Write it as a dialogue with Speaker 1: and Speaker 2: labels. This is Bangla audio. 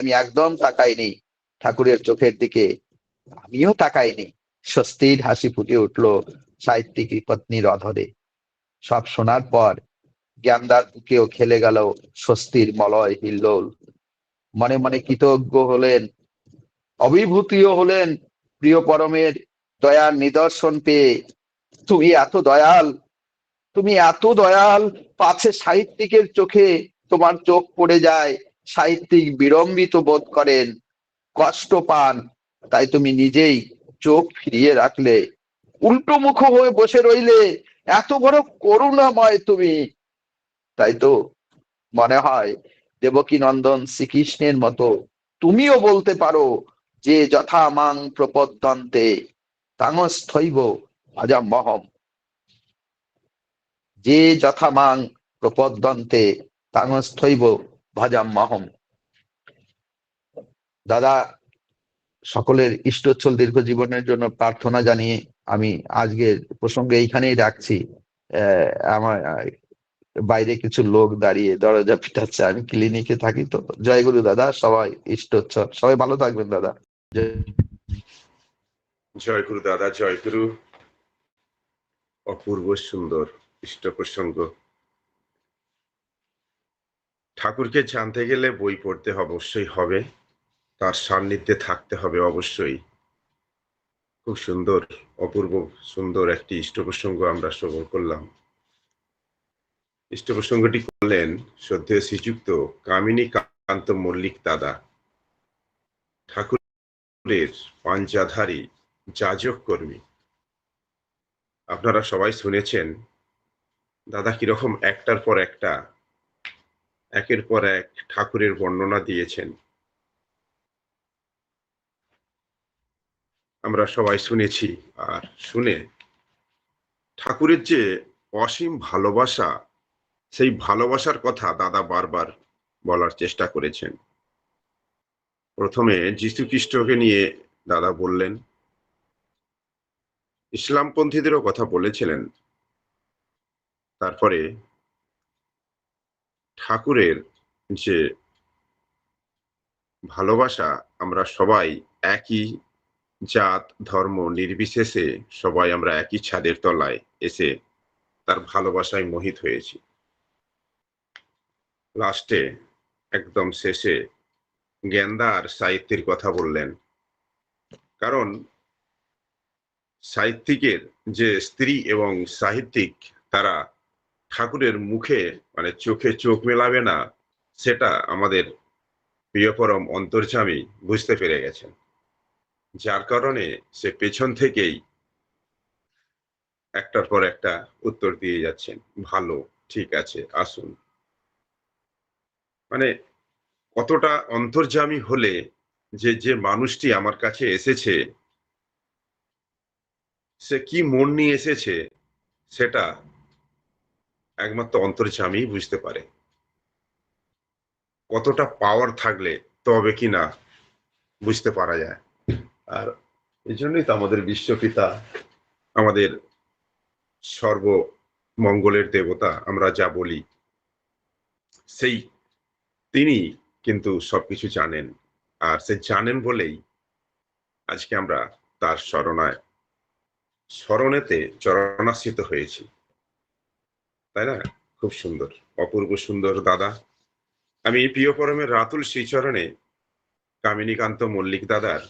Speaker 1: আমি একদম তাকাইনি ঠাকুরের চোখের দিকে। আমিও তাকাইনি। স্বস্তির হাসি ফুটে উঠল সাহিত্যিক পত্নীর অধরে। সব শোনার পর জ্ঞানদার বুকেও খেলে গেল স্বস্তির মলয় হিল্লোল। মনে মনে কৃতজ্ঞ হলেন, অভিভূতিও হলেন প্রিয় পরমের দয়ার নিদর্শন পেয়ে। তুমি এত দয়াল, তুমি এত দয়াল, পাছে সাহিত্যিকের চোখে তোমার চোখ পড়ে যায়। সাহিত্যিক বিড়ম্বিত বোধ করেন, কষ্ট পান, তাই তুমি নিজেই চোখ ফিরিয়ে রাখলে। উল্টো মুখ হয়ে বসে রইলে, এত বড় করুণাময় তুমি। তাই তো মনে হয় দেবকী নন্দন শ্রীকৃষ্ণের মতো, তুমিও বলতে পারো যে যথা মাং প্রপদ্যন্তে তাঙস্থৈব আজাম মহম যে যথা মাং প্রপদ্যন্তে তাঙস্থৈব ভজাম মহম। দাদা, সকলের ইষ্টচ্ছল দীর্ঘ জীবনের জন্য প্রার্থনা জানিয়ে আমি আজকের প্রসঙ্গে এইখানেই রাখছি। আমার বাইরে কিছু লোক দাঁড়িয়ে দরজা পিটাচ্ছে, আমি ক্লিনিকে থাকি তো। জয় গুরু দাদা, সবাই ইষ্টচ্ছল। সবাই ভালো থাকবেন দাদা।
Speaker 2: জয় গুরু দাদা, জয় গুরু। অপূর্ব সুন্দর ইষ্ট প্রসঙ্গ। ঠাকুরকে জানতে গেলে বই পড়তে অবশ্যই হবে। তার সান্নিধ্যে থাকতে হবে অবশ্যই। খুব সুন্দর, অপূর্ব, সুন্দর একটি ইষ্ট প্রসঙ্গ আমরা শ্রবণ করলাম। ইষ্ট প্রসঙ্গটি করলেন শ্রদ্ধেয় শ্রীযুক্ত কামিনী কান্ত মল্লিক দাদা। ঠাকুরের পাঞ্জাধারী যাজক কর্মী। আপনারা সবাই শুনেছেন, দাদা কীরকম একটার পর একটা একের পর এক ঠাকুরের বর্ণনা দিয়েছেন। আমরা সবাই শুনেছি আর শুনে ঠাকুরের যে অসীম ভালোবাসা, সেই ভালোবাসার কথা দাদা বারবার বলার চেষ্টা করেছেন। প্রথমে যীশু খ্রিস্টকে নিয়ে দাদা বললেন, ইসলামপন্থীদেরও কথা বলেছিলেন। তারপরে ঠাকুরের যে ভালোবাসা, আমরা সবাই একই জাত, ধর্ম, নির্বিশেষে সবাই আমরা একই ছাদের তলায় এসে তার ভালোবাসায় মোহিত হয়েছি। লাস্টে একদম শেষে জ্ঞানদার সাহিত্যের কথা বললেন। কারণ সাহিত্যিকের যে স্ত্রী এবং সাহিত্যিক, তারা ঠাকুরের মুখে মানে চোখে চোখ মেলাবে না, সেটা আমাদের প্রিয়পরম অন্তর্যামী বুঝতে পেরে গেছেন। যার কারণে সে পেছন থেকেই একটার পর একটা উত্তর দিয়ে যাচ্ছেন, ভালো, ঠিক আছে, আসুন। মানে কতটা অন্তর্যামী হলে যে যে মানুষটি আমার কাছে এসেছে, সে কি মন নিয়ে এসেছে, সেটা একমাত্র অন্তর্যামী বুঝতে পারে। কতটা পাওয়ার থাকলে তবে কি না বুঝতে পারা যায়। আর এই জন্যই তো আমাদের বিশ্বপিতা, আমাদের সর্বমঙ্গলের দেবতা আমরা যা বলি, সেই তিনি কিন্তু সবকিছু জানেন। আর সে জানেন বলেই আজকে আমরা তার স্মরণায় স্মরণেতে চরণাশ্রিত হয়েছি। তাই না? খুব সুন্দর। অপূর্ব সুন্দর দাদা। আমি প্রিয় পরমের রাতুল শ্রীচরণে কামিনীকান্ত মল্লিক দাদার